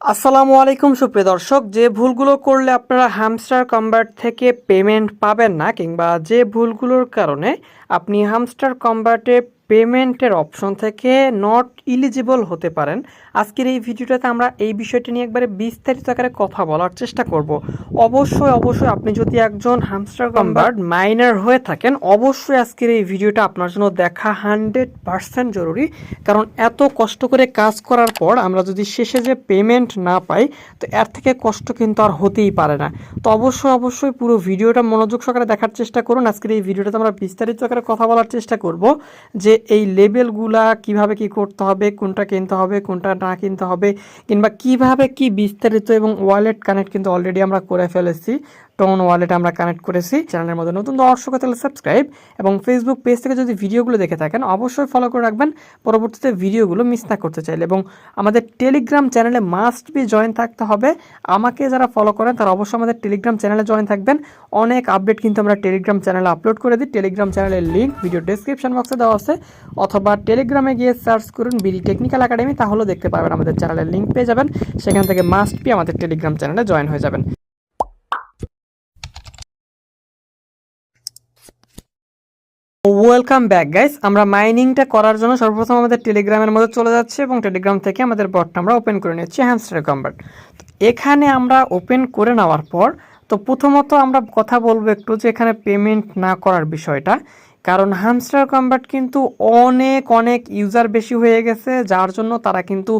আসসালামু আলাইকুম সুপ্রিয় দর্শক, যে ভুলগুলো করলে আপনারা হামস্টার কম্বার্ট থেকে পেমেন্ট পাবেন না কিংবা যে ভুলগুলোর কারণে আপনি হামস্টার কম্বাটে পেমেন্টের অপশন থেকে নট ইলিজিবল হতে পারেন। আজকের এই ভিডিওটাতে আমরা এই বিষয়টি নিয়ে একবারে বিস্তারিত আকারে কথা বলার চেষ্টা করব। অবশ্যই অবশ্যই আপনি যদি একজন হ্যামস্টার কম্বাট মাইনার হয়ে থাকেন, অবশ্যই আজকের এই ভিডিওটা আপনার জন্য দেখা হান্ড্রেড পার্সেন্ট জরুরি। কারণ এত কষ্ট করে কাজ করার পর আমরা যদি শেষে যে পেমেন্ট না পাই, তো এর থেকে কষ্ট কিন্তু আর হতেই পারে না। তো অবশ্যই অবশ্যই পুরো ভিডিওটা মনোযোগ সহকারে দেখার চেষ্টা করুন। আজকের এই ভিডিওটাতে আমরা বিস্তারিত আকারে কথা বলার চেষ্টা করব যে এই লেবেলগুলা কীভাবে কি করতে হবে, কোনটা কিনতে হবে, কোনটা না কিনতে হবে, কিংবা কীভাবে কি বিস্তারিত এবং ওয়ালেট কানেক্ট কিন্তু অলরেডি আমরা করে ফেলেছি। টোন ওয়ালেট আমরা কানেক্ট করেছি। চ্যানেলের মধ্যে নতুন দর্শক তাহলে সাবস্ক্রাইব এবং ফেসবুক পেজ থেকে যদি ভিডিওগুলো দেখে থাকেন, অবশ্যই ফলো করে রাখবেন। পরবর্তীতে ভিডিওগুলো মিস না করতে চাইলে এবং আমাদের টেলিগ্রাম চ্যানেলে মাস্ট বি জয়েন থাকতে হবে। আমাকে যারা ফলো করেন, তারা অবশ্যই আমাদের টেলিগ্রাম চ্যানেলে জয়েন থাকবেন। অনেক আপডেট কিন্তু আমরা টেলিগ্রাম চ্যানেলে আপলোড করে দিই। টেলিগ্রাম চ্যানেলের লিঙ্ক ভিডিও ডেসক্রিপশন বক্সে দেওয়া আছে। অথবা টেলিগ্রামে গিয়ে সার্চ করুন বিডি টেকনিক্যাল একাডেমি তাহলেও দেখতে পাবেন আমাদের চ্যানেলের লিঙ্ক পেয়ে যাবেন। সেখান থেকে মাস্ট বি আমাদের টেলিগ্রাম চ্যানেলে জয়েন হয়ে যাবেন। ওয়েলকাম ব্যাক গাইস আমরা মাইনিংটা করার জন্য সর্বপ্রথম আমাদের টেলিগ্রামের মধ্যে চলে যাচ্ছে এবং টেলিগ্রাম থেকে আমাদের বটটা আমরা ওপেন করে নিচ্ছি হ্যামস্টার কম্বাট এখানে আমরা ওপেন করে নেওয়ার পর, তো প্রথমত আমরা কথা বলব একটু যে এখানে পেমেন্ট না করার বিষয়টা। কারণ হ্যামস্টার কম্বাট কিন্তু অনেক অনেক ইউজার বেশি হয়ে গেছে, যার জন্য তারা কিন্তু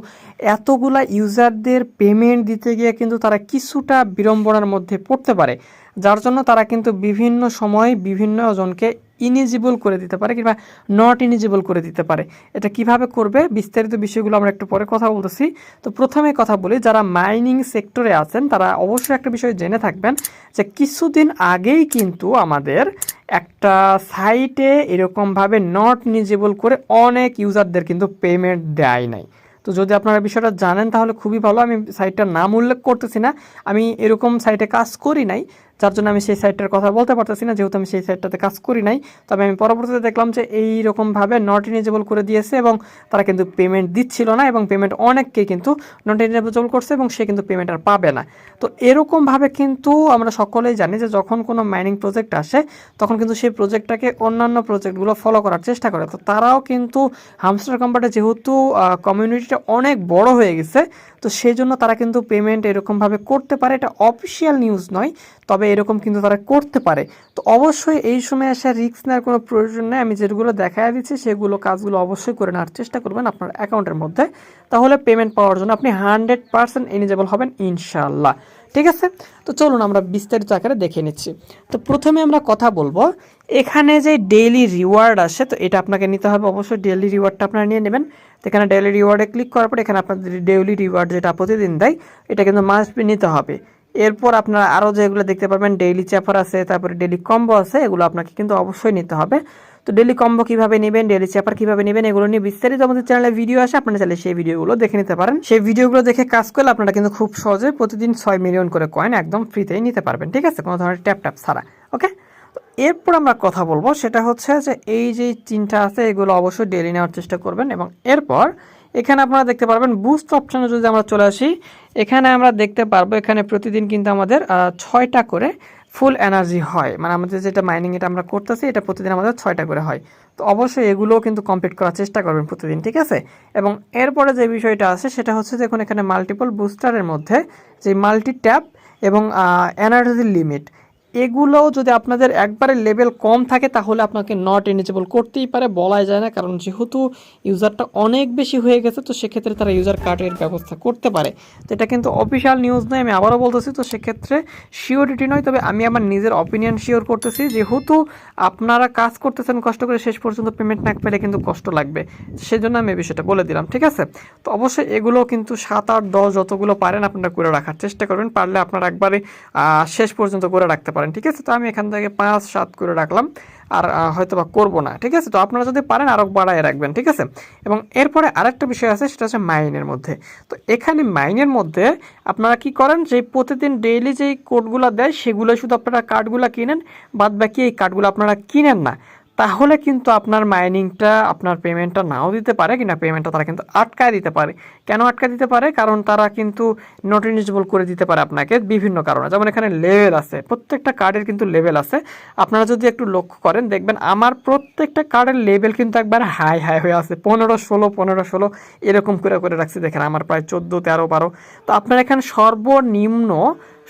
এতগুলা ইউজারদের পেমেন্ট দিতে গিয়ে কিন্তু তারা কিছুটা বিড়ম্বনার মধ্যে পড়তে পারে। যার জন্য তারা কিন্তু বিভিন্ন সময় বিভিন্ন জনকে ইনিজিবল করে দিতে পারে কিংবা নট ইনিজিবল করে দিতে পারে। এটা কীভাবে করবে? বিস্তারিত বিষয়গুলো আমরা একটু পরে কথা বলতেছি। তো প্রথমে কথা বলি, যারা মাইনিং সেক্টরে আছেন, তারা অবশ্যই একটা বিষয় জেনে থাকবেন যে কিছুদিন আগেই কিন্তু আমাদের একটা সাইটে এরকমভাবে নট ইনিজিবল করে অনেক ইউজারদের কিন্তু পেমেন্ট দেয় নাই। তো যদি আপনারা বিষয়টা জানেন, তাহলে খুবই ভালো। আমি সাইটটার নাম উল্লেখ করতেছি না। আমি এরকম সাইটে কাজ করি নাই। যার জন্য আমি সেই সাইটটার কথা বলতে পারতেছি না, যেহেতু আমি সেই সাইটটাতে কাজ করি নাই। তবে আমি পরবর্তীতে দেখলাম যে এই রকমভাবে নট ইনেজেবল করে দিয়েছে এবং তারা কিন্তু পেমেন্ট দিচ্ছিল না এবং পেমেন্ট অনেককে কিন্তু নট ইনেজেবল করছে এবং সে কিন্তু পেমেন্ট আর পাবে না। তো এরকমভাবে কিন্তু আমরা সকলেই জানি যে যখন কোনো মাইনিং প্রজেক্ট আসে, তখন কিন্তু সেই প্রজেক্টটাকে অন্যান্য প্রজেক্টগুলো ফলো করার চেষ্টা করে। তো তারাও কিন্তু হামস্টার কোম্পানিটা যেহেতু কমিউনিটিটা অনেক বড় হয়ে গেছে তো সেই জন্য তারা কিন্তু পেমেন্ট এরকমভাবে করতে পারে। এটা অফিসিয়াল নিউজ নয়, তবে এরকম কিন্তু তারা করতে পারে। তো অবশ্যই এই সময় আসা রিস্ক নেওয়ার কোনো প্রয়োজন নেই। আমি যেগুলো দেখা দিচ্ছি, সেগুলো কাজগুলো অবশ্যই করে নেওয়ার চেষ্টা করবেন আপনার অ্যাকাউন্টের মধ্যে। তাহলে পেমেন্ট পাওয়ার জন্য আপনি হান্ড্রেড পার্সেন্ট এলিজেবল হবেন ইনশাল্লাহ ঠিক আছে? তো চলুন আমরা বিস্তারিত আকারে দেখে নিচ্ছি। তো প্রথমে আমরা কথা বলব, এখানে যে ডেইলি রিওয়ার্ড আসে, তো এটা আপনাকে নিতে হবে। অবশ্যই ডেইলি রিওয়ার্ডটা আপনারা নিয়ে নেবেন। তো এখানে ডেইলি রিওয়ার্ডে ক্লিক করার পর এখানে আপনাদের ডেইলি রিওয়ার্ড যেটা প্রতিদিন দেয়, এটা কিন্তু মাস্ট নিতে হবে। এরপর আপনারা আরও যেগুলো দেখতে পারবেন ডেইলি চ্যাপার আছে, তারপরে ডেইলি কম্বো আছে, এগুলো আপনাকে কিন্তু অবশ্যই নিতে হবে। তো ডেলি কম্বো কীভাবে নেবেন ডেলি চেপার কীভাবে নেবেন, এগুলো নিয়ে বিস্তারিত আমাদের চ্যানেলে ভিডিও আসে, আপনারা চাইলে সেই ভিডিওগুলো দেখে নিতে পারেন। সেই ভিডিওগুলো দেখে কাজ করলে আপনারা কিন্তু খুব সহজে প্রতিদিন ছয় মিলিয়ন করে কয়েন একদম ফ্রিতেই নিতে পারবেন, ঠিক আছে? কোনো ধরনের ট্যাপ ট্যাপ ছাড়া ওকে এরপর আমরা কথা বলব, সেটা হচ্ছে যে এই যে চিন্তা আছে, এগুলো অবশ্যই ডেলি নেওয়ার চেষ্টা করবেন এবং এরপর এখানে আপনারা দেখতে পারবেন বুস্ট অপশানে যদি আমরা চলে আসি, এখানে আমরা দেখতে পারব, এখানে প্রতিদিন কিন্তু আমাদের ছয়টা করে ফুল এনার্জি হয়। মানে আমাদের যেটা মাইনিং এটা আমরা করতেছি, এটা প্রতিদিন আমাদের ছয়টা করে হয়। তো অবশ্যই এগুলোও কিন্তু কমপ্লিট করার চেষ্টা করবেন প্রতিদিন, ঠিক আছে? এবং এরপরে যে বিষয়টা আছে, সেটা হচ্ছে দেখুন এখানে মাল্টিপল বুস্টারের মধ্যে যে মাল্টি ট্যাপ এবং এনার্জির লিমিট এগুলোও যদি আপনাদের একবারে লেভেল কম থাকে, তাহলে আপনাকে নট এনিজেবল করতেই পারে, বলাই যায় না, কারণ যেহেতু ইউজারটা অনেক বেশি হয়ে গেছে, তো সেক্ষেত্রে তারা ইউজার কার্ডের ব্যবস্থা করতে পারে। তো এটা কিন্তু অফিসিয়াল নিউজ নয়, আমি আবারও বলতেছি, তো সেক্ষেত্রে শিওরিটি নয়, তবে আমি আমার নিজের অপিনিয়ন শিওর করতেছি, যেহেতু আপনারা কাজ করতেছেন কষ্ট করে, শেষ পর্যন্ত পেমেন্ট না পেলে কিন্তু কষ্ট লাগবে। সেজন্য আমি বিষয়টা বলে দিলাম, ঠিক আছে? তো অবশ্যই এগুলো কিন্তু সাত আট দশ যতগুলো পারেন, আপনারা করে রাখার চেষ্টা করবেন, পারলে আপনারা একবারে শেষ পর্যন্ত করে রাখতে পারেন পারেন ঠিক আছে? তো আমি এখান থেকে পাঁচ, সাত করে রাখলাম। আর হয়তো বা করব না, ঠিক আছে? তো আপনারা যদি পারেন আরও বাড়ায় রাখবেন, ঠিক আছে? এবং এরপরে আরেকটা বিষয় আছে, সেটা হচ্ছে মাইনের মধ্যে। তো এখানে মাইনের মধ্যে আপনারা কি করেন, যে প্রতিদিন ডেইলি যেই কোডগুলো দেয় সেগুলো শুধু আপনারা কার্ডগুলো কিনেন বাদ বাকি এই কার্ডগুলো আপনারা কিনেন না। তাহলে কিন্তু আপনার মাইনিংটা, আপনার পেমেন্টটা নাও দিতে পারে কিনা, পেমেন্টটা তারা কিন্তু আটকায় দিতে পারে। কেন আটকায় দিতে পারে? কারণ তারা কিন্তু নট ইলিজিবল করে দিতে পারে আপনাকে বিভিন্ন কারণে। যেমন এখানে লেভেল আছে, প্রত্যেকটা কার্ডের কিন্তু লেভেল আছে। আপনারা যদি একটু লক্ষ্য করেন, দেখবেন আমার প্রত্যেকটা কার্ডের লেভেল কিন্তু একবার হাই হাই হয়ে আছে। পনেরো, ষোলো পনেরো, ষোলো, এরকম করে করে রাখছি। দেখেন আমার প্রায় চোদ্দ, তেরো, বারো। তো আপনার এখানে সর্বনিম্ন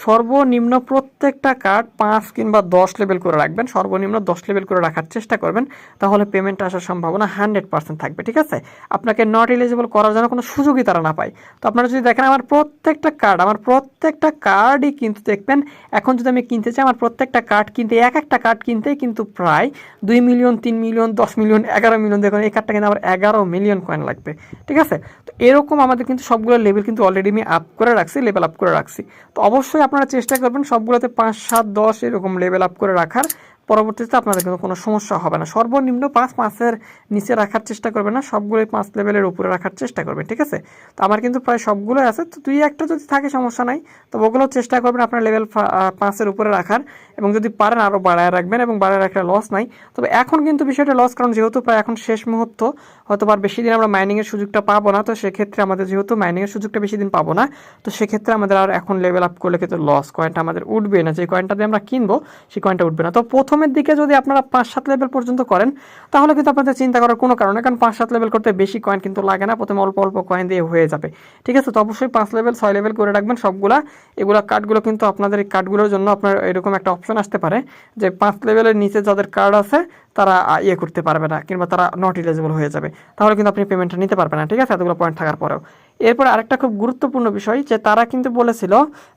সর্বনিম্ন প্রত্যেকটা কার্ড পাঁচ কিংবা দশ লেভেল করে রাখবেন। সর্বনিম্ন দশ লেভেল করে রাখার চেষ্টা করবেন। তাহলে পেমেন্ট আসার সম্ভাবনা হান্ড্রেড পার্সেন্ট থাকবে, ঠিক আছে? আপনাকে নট এলিজিবল করার জন্য কোনো সুযোগই তারা না পায়। তো আপনারা যদি দেখেন, আমার প্রত্যেকটা কার্ড, আমার প্রত্যেকটা কার্ডই কিন্তু দেখবেন, এখন যদি আমি কিনতে চাই, আমার প্রত্যেকটা কার্ড কিনতে, এক একটা কার্ড কিনতেই কিন্তু প্রায় দুই মিলিয়ন তিন মিলিয়ন দশ মিলিয়ন এগারো মিলিয়ন দেখুন, এই কার্ডটা কিন্তু আমার এগারো মিলিয়ন কয়েন লাগবে, ঠিক আছে? তো এরকম আমাদের কিন্তু সবগুলো লেভেল কিন্তু অলরেডি আমি আপ করে রাখছি লেভেল আপ করে রাখছি। তো অবশ্যই আপনারা চেষ্টা করবেন সবগুলোতে পাঁচ সাত দশ এরকম লেভেল আপ করে রাখার। পরবর্তীতে আপনাদের কিন্তু কোনো সমস্যা হবে না। সর্বনিম্ন পাঁচ পাঁচের নিচে রাখার চেষ্টা করবেন না, সবগুলোই পাঁচ লেভেলের উপরে রাখার চেষ্টা করবেন, ঠিক আছে? তো আমার কিন্তু প্রায় সবগুলোই আছে, তো দুই একটা যদি থাকে সমস্যা নাই তো ওগুলো চেষ্টা করবেন আপনার লেভেল পাঁচের উপরে রাখার এবং যদি পারেন আরও বাড়ায় রাখবেন এবং বাড়ায় রাখলে লস নাই। তবে এখন কিন্তু বিষয়টা লস কারণ যেহেতু প্রায় এখন শেষ মুহূর্ত, হয়তো আর বেশি দিন আমরা মাইনিংয়ের সুযোগটা পাবো না, তো সেক্ষেত্রে আমাদের যেহেতু মাইনিংয়ের সুযোগটা বেশি দিন পাবো না, তো সেক্ষেত্রে আমাদের আর এখন লেভেল আপ করলে কিন্তু লস কয়েনটা আমাদের উঠবে না। যে কয়েনটা দিয়ে আমরা কিনবো, সেই কয়েনটা উঠবে না। তো প্রথমের দিকে যদি আপনারা পাঁচ, সাত লেভেল পর্যন্ত করেন, তাহলে কিন্তু আপনাদের চিন্তা করার কোনো কারণ কারণ পাঁচ, সাত লেভেল করতে বেশি কয়েন কিন্তু লাগে না, প্রথমে অল্প অল্প কয়েন দিয়ে হয়ে যাবে। ঠিক আছে? তো অবশ্যই পাঁচ লেভেল ছয় লেভেল করে রাখবেন সবগুলা। এগুলা কার্ডগুলো কিন্তু আপনাদের এই কার্ডগুলোর জন্য আপনার এরকম একটা অপশন আসতে পারে যে পাঁচ লেভেলের নিচে যাদের কার্ড আছে, তারা ইয়ে করতে পারবে না, কিংবা তারা নট ইলিজিবল হয়ে যাবে। তাহলে কিন্তু আপনি পেমেন্টটা নিতে পারবেন না, ঠিক আছে? এতগুলো পয়েন্ট থাকার পরেও। এরপর আরেকটা খুব গুরুত্বপূর্ণ বিষয় যে তারা কিন্তু বলেছিল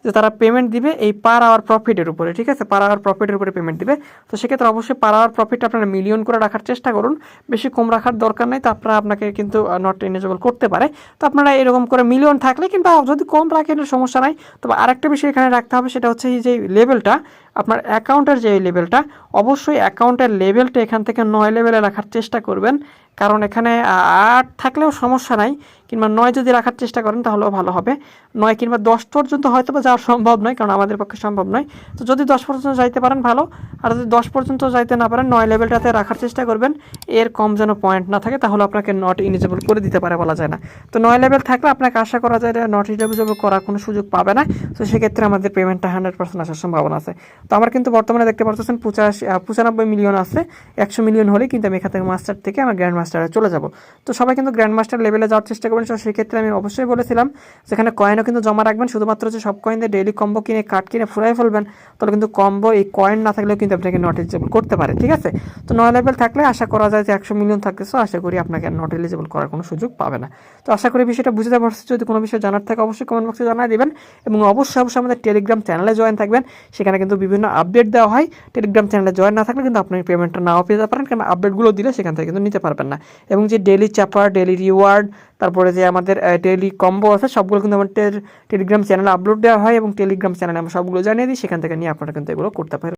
যে তারা পেমেন্ট দিবে এই পার আওয়ার প্রফিটের উপরে, ঠিক আছে? পার আওয়ার প্রফিটের উপরে পেমেন্ট দিবে। তো সেক্ষেত্রে অবশ্যই পার আওয়ার প্রফিট আপনারা মিলিয়ন করে রাখার চেষ্টা করুন। বেশি কম রাখার দরকার নেই। তো আপনারা আপনাকে কিন্তু নট ইলিজিবল করতে পারে। তো আপনারা এরকম করে মিলিয়ন থাকলে কিংবা যদি কম রাখেন সমস্যা নাই। তবে আরেকটা বিষয় এখানে রাখতে হবে, সেটা হচ্ছে এই যে লেভেলটা আপনার অ্যাকাউন্টের যে লেভেলটা অবশ্যই অ্যাকাউন্টের লেভেলটা এখান থেকে নয় লেভেলে রাখার চেষ্টা করবেন। কারণ এখানে আট থাকলেও সমস্যা নাই। কিংবা নয় যদি রাখার চেষ্টা করেন, তাহলেও ভালো হবে। নয় কিংবা দশ পর্যন্ত হয়তো বা যাওয়া সম্ভব নয়, কারণ আমাদের পক্ষে সম্ভব নয়। তো যদি দশ পর্যন্ত যাইতে পারেন, ভালো। আর যদি দশ পর্যন্ত যাইতে না পারেন, নয় লেভেলটাতে রাখার চেষ্টা করবেন। এর কম যেন পয়েন্ট না থাকে, তাহলে আপনাকে নট ইনিজেবল করে দিতে পারে বলা যায় না। তো নয় লেভেল থাকলে আপনাকে আশা করা যায় নট ইনিজেবল করার কোনো সুযোগ পাবে না। তো সেক্ষেত্রে আমাদের পেমেন্টটা হান্ড্রেড পার্সেন্ট আসার সম্ভাবনা আছে। তো আমার কিন্তু বর্তমানে দেখতে পাচ্ছেন পঁচাশি পঁচানব্বই মিলিয়ন আছে। একশো মিলিয়ন হলে কিন্তু আমি এখান থেকে মাস্টার থেকে আমার গ্র্যান্ড মাস্টারে চলে যাব। তো সবাই কিন্তু গ্র্যান্ড মাস্টার লেভেলে যাওয়ার চেষ্টা করবেন। তো সেক্ষেত্রে আমি অবশ্যই বলেছিলাম, যেখানে কয়েনও কিন্তু জমা রাখবেন, শুধুমাত্র যে সব কয়েন দিয়ে ডেইলি কম্বো কিনে কাট কিনে ফুরাই ফেলবেন, তাহলে কিন্তু কম্বো এই কয়েন না থাকলেও কিন্তু আপনাকে নট এলিজিবল করতে পারে, ঠিক আছে? তো নয় লেভেল থাকলে আশা করা যায় যে একশো মিলিয়ন থাকতে সো আশা করি আপনাকে নট এলিজিবল করার কোনো সুযোগ পাবে না। তো আশা করি বিষয়টা বুঝতে পারছি, যদি কোনো বিষয় জানার থাকে অবশ্যই কমেন্ট বক্সে জানাই দিবেন, এবং অবশ্যই অবশ্যই আমাদের টেলিগ্রাম চ্যানেলে জয়েন থাকবেন, সেখানে কিন্তু বিভিন্ন আপডেট দেওয়া হয়। টেলিগ্রাম চ্যানেলে জয়েন না থাকলে কিন্তু আপনি পেমেন্টটা নাও পেতে পারেন, কারণ আপডেটগুলো দিলে সেখান থেকে কিন্তু নিতে পারবেন না। এবং যে ডেলি চ্যাপার ডেলি রিওয়ার্ড তারপরে যে আমাদের ডেলি কম্বো আছে, সবগুলো কিন্তু আমাদের টেলিগ্রাম চ্যানেলে আপলোড দেওয়া হয় এবং টেলিগ্রাম চ্যানেলে আমরা সবগুলো জানিয়ে দিই, সেখান থেকে নিয়ে আপনারা কিন্তু এগুলো করতে পারেন।